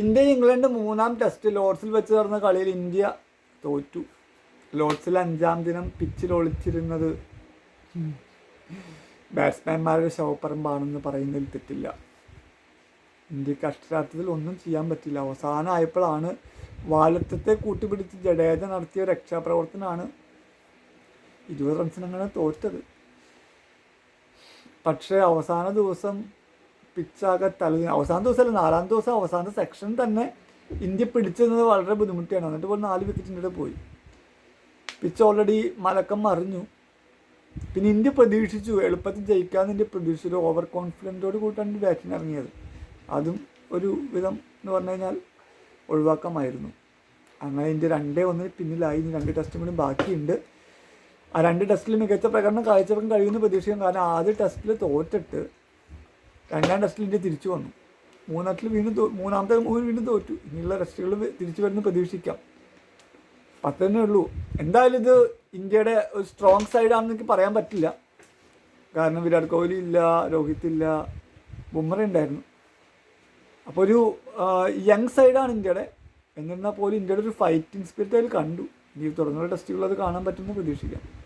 India England മൂന്നാം test ലോർഡ്സിൽ വെച്ച് നടന്ന കളിയിൽ ഇന്ത്യ തോറ്റു. ലോർഡ്സിൽ അഞ്ചാം ദിനം പിച്ചിൽ ഒളിച്ചിരുന്നത് ബാറ്റ്സ്മാൻമാരുടെ ശവപ്പറമ്പാണെന്ന് പറയുന്നതിൽ തെറ്റില്ല. ഇന്ത്യയ്ക്ക് അക്ഷരാർത്ഥത്തിൽ ഒന്നും ചെയ്യാൻ പറ്റില്ല. അവസാനം ആയപ്പോഴാണ് വാലത്തത്തെ കൂട്ടിപിടിച്ച് ജഡേജ നടത്തിയ രക്ഷാപ്രവർത്തനമാണ് ഇരുപത് റൺസിനങ്ങനെ തോറ്റത്. പക്ഷേ അവസാന ദിവസം പിച്ചാകെ തല അവസാന ദിവസമല്ല നാലാം ദിവസം അവസാന സെക്ഷൻ തന്നെ ഇന്ത്യ പിടിച്ചെന്നത് വളരെ ബുദ്ധിമുട്ടിയാണ്. എന്നിട്ട് പോലെ നാല് വിക്കറ്റിന്റെ പോയി. പിച്ച് ഓൾറെഡി മലക്കം മറിഞ്ഞു. പിന്നെ ഇന്ത്യ പ്രതീക്ഷിച്ചു. എളുപ്പത്തിൽ ജയിക്കാമെന്ന് ഇന്ത്യ പ്രതീക്ഷിച്ചു. ഓവർ കോൺഫിഡന്റോട് കൂട്ടാണ് ബാറ്റിംഗ് ഇറങ്ങിയത്. അതും ഒരു വിധം എന്ന് പറഞ്ഞു കഴിഞ്ഞാൽ ഒഴിവാക്കാമായിരുന്നു. അങ്ങനെ ഇന്ത്യ രണ്ടേ ഒന്നിന് പിന്നിലായി. ഇനി രണ്ട് ടെസ്റ്റും കൂടി ബാക്കിയുണ്ട്. ആ രണ്ട് ടെസ്റ്റിൽ മികച്ച പ്രകടനം കാഴ്ചവെക്കാൻ കഴിയുമെന്ന് പ്രതീക്ഷിക്കാം കാരണം ആദ്യ ടെസ്റ്റിൽ തോറ്റിട്ട് രണ്ടാം ടെസ്റ്റിൽ ഇന്ത്യ തിരിച്ചു വന്നു. മൂന്നാമത്തിൽ വീണ്ടും തോ- മൂന്നാമത്തെ മൂന്ന് വീണ്ടും തോറ്റു. ഇനിയുള്ള ടെസ്റ്റുകൾ തിരിച്ചു വരുന്ന പ്രതീക്ഷിക്കാം. പത്ത് തന്നെ ഉള്ളൂ. എന്തായാലും ഇത് ഇന്ത്യയുടെ ഒരു സ്ട്രോങ് സൈഡാണെന്ന് എനിക്ക് പറയാൻ പറ്റില്ല. കാരണം വിരാട് കോഹ്ലി ഇല്ല രോഹിത് ഇല്ല ബുംറ ഉണ്ടായിരുന്നു. അപ്പോൾ ഒരു യങ് സൈഡാണ് ഇന്ത്യയുടെ. എന്നിരുന്നാൽ പോലും ഇന്ത്യയുടെ ഒരു ഫൈറ്റിംഗ് സ്പിരിറ്റ് അതിൽ കണ്ടു. ഇനി തുടർന്നുള്ള ടെസ്റ്റുകൾ അത് കാണാൻ പറ്റുമെന്ന് പ്രതീക്ഷിക്കാം.